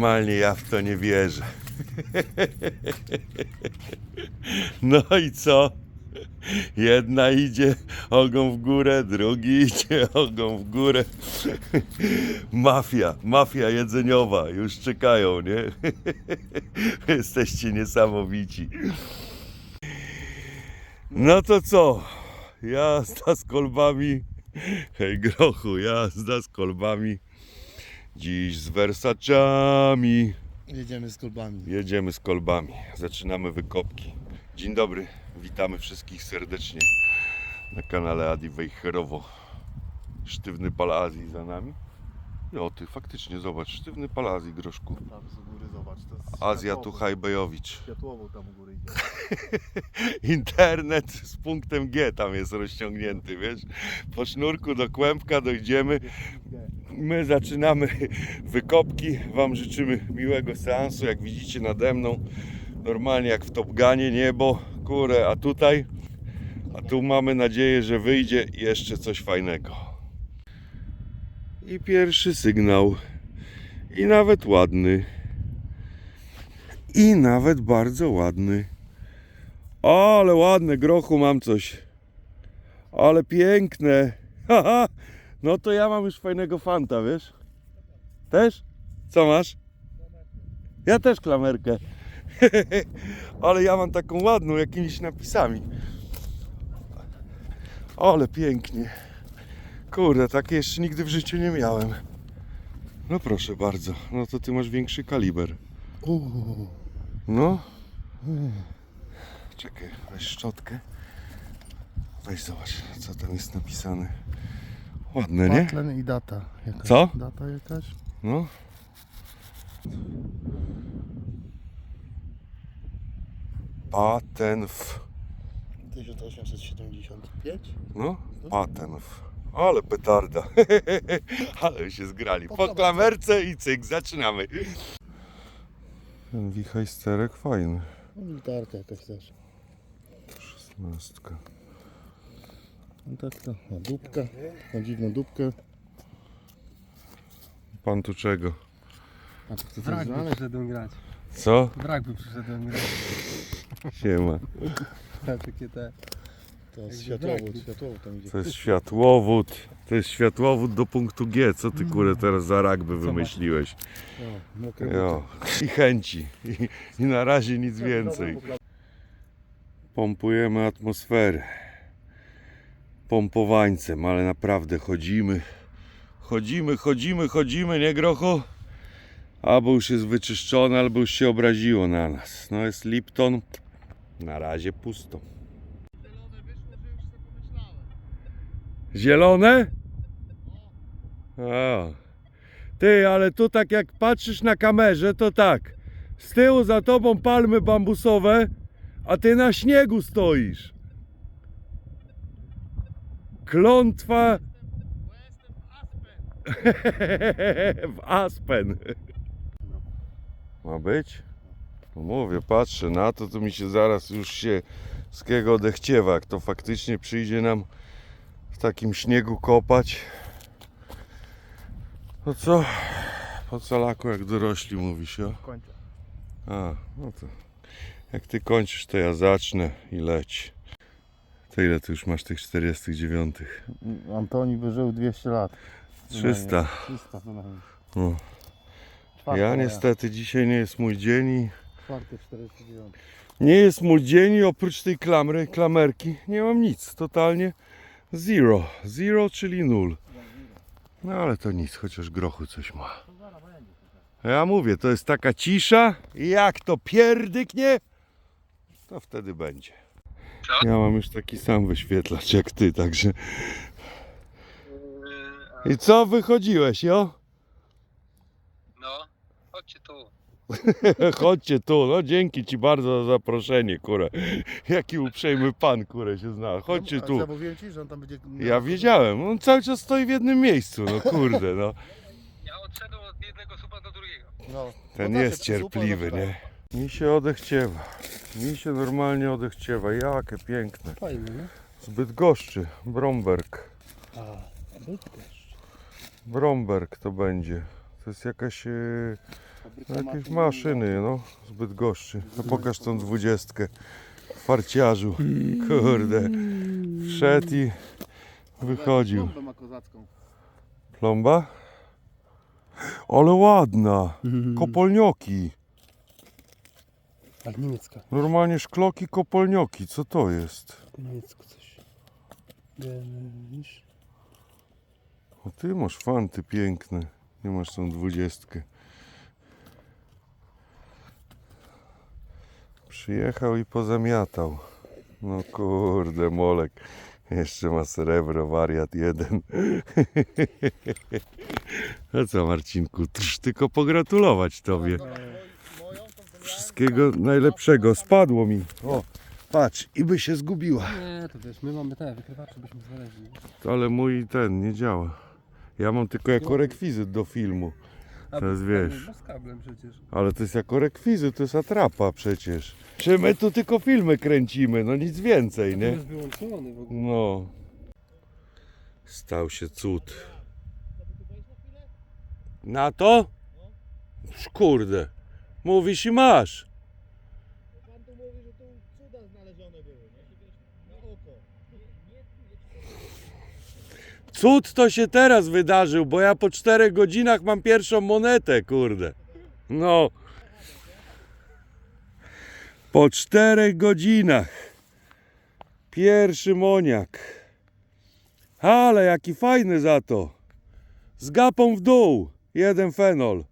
Normalnie ja w to nie wierzę. No i co? Jedna idzie ogon w górę, drugi idzie ogon w górę. Mafia, mafia jedzeniowa, już czekają, nie? Jesteście niesamowici. No to co? Jazda z kolbami. Hej grochu, jazda z kolbami. Dziś z wersaczami. Jedziemy z kolbami. Jedziemy z kolbami. Zaczynamy wykopki. Dzień dobry, witamy wszystkich serdecznie na kanale Adi Wejherowo. Sztywny pal Azji za nami. No ty faktycznie zobacz, sztywny pal Azji groszku. Tam z góry zobacz. To jest Azja światłowo- Tuhajbejowicz. Światłowo tam u góry idzie. Internet z punktem G tam jest rozciągnięty, wiesz? Po sznurku do kłębka dojdziemy. My zaczynamy wykopki. Wam życzymy miłego seansu. Jak widzicie nade mną, normalnie jak w Top Gunie niebo, kurę, a tutaj, a tu mamy nadzieję, że wyjdzie jeszcze coś fajnego. I pierwszy sygnał. I nawet ładny. I nawet bardzo ładny. Ale ładne, grochu mam coś. Ale piękne. Haha. No to ja mam już fajnego fanta, wiesz? Też? Co masz? Ja też klamerkę. Ale ja mam taką ładną, jakimiś napisami. Ale pięknie. Kurde, takie jeszcze nigdy w życiu nie miałem. No proszę bardzo. No to ty masz większy kaliber. No. Czekaj, weź szczotkę. Weź zobacz, co tam jest napisane. Ładne, nie? Patlen i data. Jakaś. Co? Data jakaś? No. Patenf. 1875? No, patenf. Ale petarda. Ale się zgrali. Po klamerce i cyk, zaczynamy. Ten wichajsterek fajny. No gitarka jakaś też. Szesnastka. No tak to. Na dupkę. Na dziwną dupkę. Pan tu czego? A to Wrak by znaleźć? przyszedłem grać. Co? Wrak by przyszedłem grać. Siema. Na takie te. To jest światłowód. Światłowód tam idzie. To jest światłowód. To jest światłowód do punktu G. Co ty kurę teraz za rugby wymyśliłeś? O, mokre Jo. I chęci. I, I na razie nic więcej. Pompujemy atmosferę. Pompowańcem, ale naprawdę chodzimy. Chodzimy, chodzimy, chodzimy, nie grocho? Albo już jest wyczyszczone, albo już się obraziło na nas. No jest Lipton. Na razie pusto. Zielone? A. Ty, ale tu tak jak patrzysz na kamerze, to tak. Z tyłu za tobą palmy bambusowe, a ty na śniegu stoisz. Klątwa. w Aspen. Ma być? No mówię, patrzę na to, to mi się zaraz już się z kiego odechciewa, jak to faktycznie przyjdzie nam w takim śniegu kopać. No co? Po calaku jak dorośli mówi się. o? Kończę. A, no to jak ty kończysz, to ja zacznę i leć. To ile ty już masz tych 49? Antoni by żył 200 lat. 300. 300 co najmniej. No. Ja niestety dzisiaj nie jest mój dzień i Czwarty 49. nie jest mój dzień i oprócz tej klamry, klamerki nie mam nic. Totalnie zero. Zero, czyli nul. No ale to nic, chociaż grochu coś ma. Ja mówię, to jest taka cisza i jak to pierdyknie, to wtedy będzie. Ja mam już taki sam wyświetlacz jak ty, także... I co, wychodziłeś, jo? No, chodźcie tu. Chodźcie tu, no dzięki ci bardzo za zaproszenie, kurę. Jaki uprzejmy pan, kurę się zna. Chodźcie tu. Ja mówiłem ci, że on tam będzie... Ja wiedziałem, on cały czas stoi w jednym miejscu, no kurde, no. Ja odszedłem od jednego supa do drugiego. No, Ten no się jest zupa, cierpliwy, no to nie? Mi się odechciewa. Mi się normalnie odechciewa. Jakie piękne. Fajnie, nie? Zbyt goszczy. Bromberg. A, Bydgoszcz. Bromberg to będzie. To jest jakaś... E, jakieś maszyny, no. Zbyt goszczy. No pokaż tą dwudziestkę. Farciarzu. Kurde. Wszedł i wychodził. Plomba? Ale ładna. Kopolnioki. Ale niemiecka. Normalnie szkloki kopolnioki. Co to jest? Po niemiecku coś. Genisz. O ty masz fanty piękne. Nie masz tą dwudziestkę. Przyjechał i pozamiatał. No kurde, Molek. Jeszcze ma srebro, wariat jeden. No co Marcinku, trz, tylko pogratulować tobie. Wszystkiego najlepszego. Spadło mi. O, patrz, i by się zgubiła. Nie, to wiesz, my mamy te wykrywacze, byśmy znaleźli. Ale mój ten nie działa. Ja mam tylko jako rekwizyt do filmu. Teraz wiesz. kablem przecież. Ale to jest jako rekwizyt, to jest atrapa przecież. Czy my tu tylko filmy kręcimy, no nic więcej, nie? jest wyłączony w ogóle. No. Stał się cud. Na to? Kurde. Mówisz i masz. Pan tu mówi, że tu cuda znalezione były, nie? Na oko. Cud to się teraz wydarzył, bo ja po czterech godzinach mam pierwszą monetę, kurde. No. Po czterech godzinach. Pierwszy moniak. Ale jaki fajny za to. Z gapą w dół. Jeden fenol.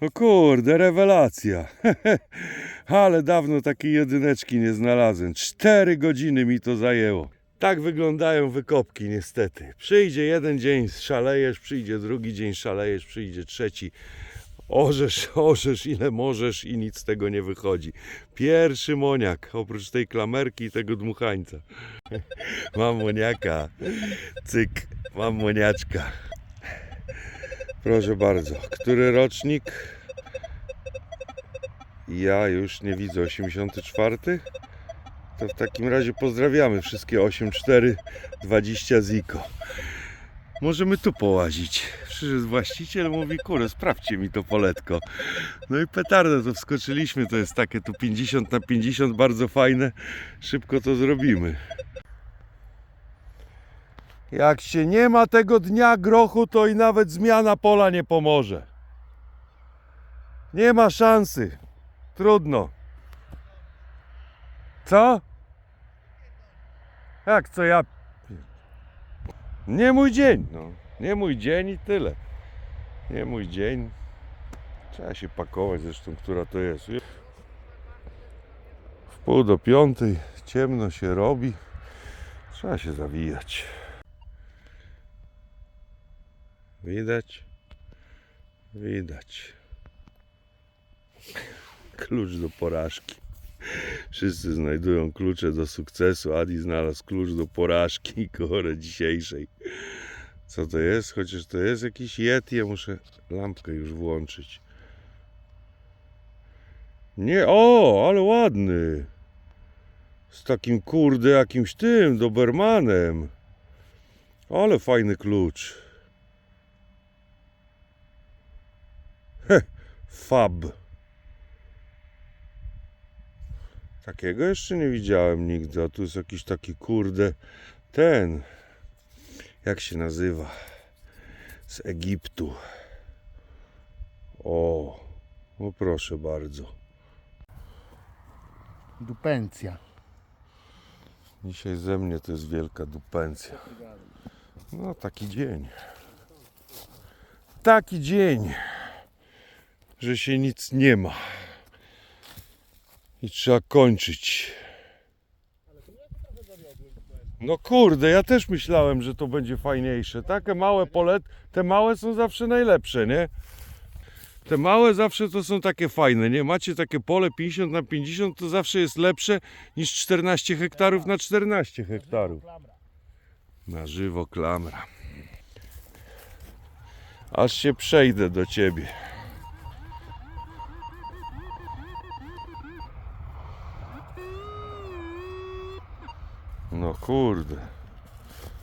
No kurde, rewelacja. Ale dawno takiej jedyneczki nie znalazłem. Cztery godziny mi to zajęło. Tak wyglądają wykopki niestety. Przyjdzie jeden dzień, szalejesz, przyjdzie drugi dzień, szalejesz, przyjdzie trzeci. Orzesz, orzesz ile możesz i nic z tego nie wychodzi. Pierwszy moniak, oprócz tej klamerki i tego dmuchańca. Mam moniaka. Cyk, mam moniaczka. Proszę bardzo. Który rocznik? Ja już nie widzę. 84? To w takim razie pozdrawiamy wszystkie 8420 Ziko. Możemy tu połazić. Przyszedł właściciel, mówi, kurde, sprawdźcie mi to poletko. No i petardę to wskoczyliśmy, to jest takie tu 50 na 50, bardzo fajne. Szybko to zrobimy. Jak się nie ma tego dnia grochu, to i nawet zmiana pola nie pomoże. Nie ma szansy. Trudno. Co? Jak co ja? Nie mój dzień, no. Nie mój dzień i tyle. Nie mój dzień. Trzeba się pakować zresztą, która to jest. W pół do piątej ciemno się robi. Trzeba się zawijać. Widać? Widać. Klucz do porażki. Wszyscy znajdują klucze do sukcesu. Adi znalazł klucz do porażki kore dzisiejszej. Co to jest? Chociaż to jest jakiś Yeti, ja muszę lampkę już włączyć. Nie, o, ale ładny. Z takim kurde jakimś tym, Dobermanem. Ale fajny klucz. Fab. Takiego jeszcze nie widziałem nigdy, a tu jest jakiś taki kurde ten. Jak się nazywa? Z Egiptu. O, no proszę bardzo. Dupencja. Dzisiaj ze mnie to jest wielka dupencja. No taki dzień. Taki dzień, że się nic nie ma. I trzeba kończyć. No kurde, ja też myślałem, że to będzie fajniejsze. Takie małe polet, te małe są zawsze najlepsze, nie? Te małe zawsze to są takie fajne, nie? Macie takie pole 50 na 50, to zawsze jest lepsze niż 14 hektarów na 14 hektarów. Na żywo klamra. Aż się przejdę do ciebie. No kurde.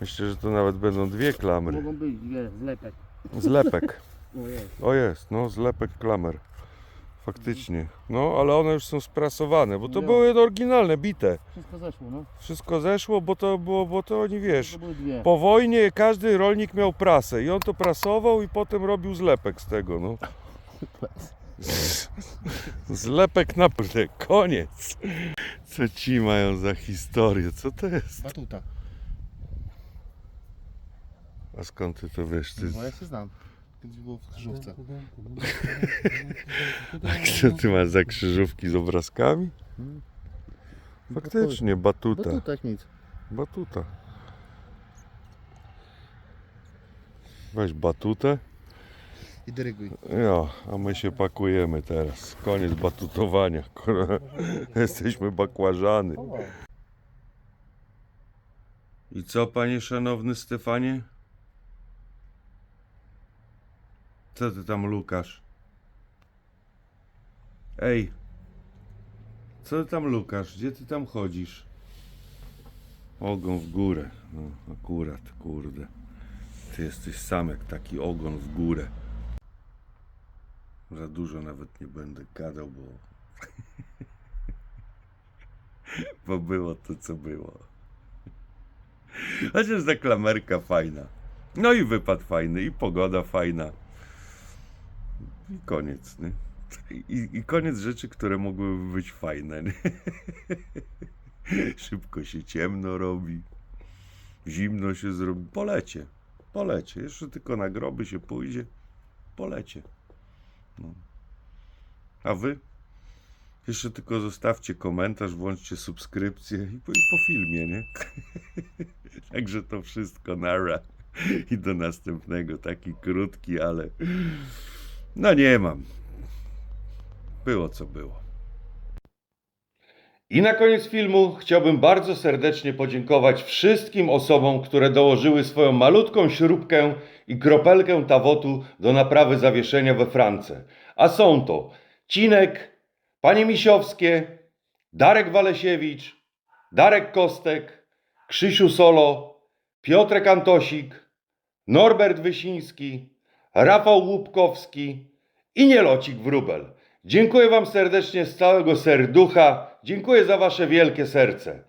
Myślę, że to nawet będą dwie klamry. Mogą być dwie, zlepek. Zlepek. O jest. O jest, no zlepek klamer. Faktycznie. No, ale one już są sprasowane, bo to były oryginalne, bite. Wszystko zeszło, no. Wszystko zeszło, bo to było, bo to oni wiesz. To były dwie. Po wojnie każdy rolnik miał prasę i on to prasował i potem robił zlepek z tego, no. Zlepek naprawdę, koniec. Co ci mają za historię? Co to jest? Batuta. A skąd ty to wiesz? Ty, Bo ja się znam. Kiedyś było w krzyżówce. co ty masz za krzyżówki z obrazkami? Faktycznie, batuta. Batuta jak nic. Batuta. Weź batutę. I dyryguj. Ja, a my się pakujemy teraz. Koniec batutowania. Jesteśmy bakłażany. I co, panie szanowny Stefanie? Co ty tam lukasz? Ej, co ty tam lukasz? Gdzie ty tam chodzisz? Ogon w górę. No, akurat, kurde. Ty jesteś sam jak taki ogon w górę. Za dużo nawet nie będę gadał, bo. bo było to, co było. Chociaż ta klamerka fajna. No i wypad fajny, i pogoda fajna. I koniec, nie? I, I koniec rzeczy, które mogłyby być fajne, nie? Szybko się ciemno robi. Zimno się zrobi. Polecie. Polecie. Jeszcze tylko na groby się pójdzie. Polecie. No. A wy? Jeszcze tylko zostawcie komentarz, włączcie subskrypcję i po, i po filmie, nie? Także to wszystko nara. I do następnego. Taki krótki, ale no nie mam. Było co było. I na koniec filmu chciałbym bardzo serdecznie podziękować wszystkim osobom, które dołożyły swoją malutką śrubkę i kropelkę tawotu do naprawy zawieszenia we France. A są to Cinek, Panie Misiowskie, Darek Walesiewicz, Darek Kostek, Krzysiu Solo, Piotrek Antosik, Norbert Wysiński, Rafał Łupkowski i Nielocik Wróbel. Dziękuję Wam serdecznie z całego serducha. Dziękuję za Wasze wielkie serce.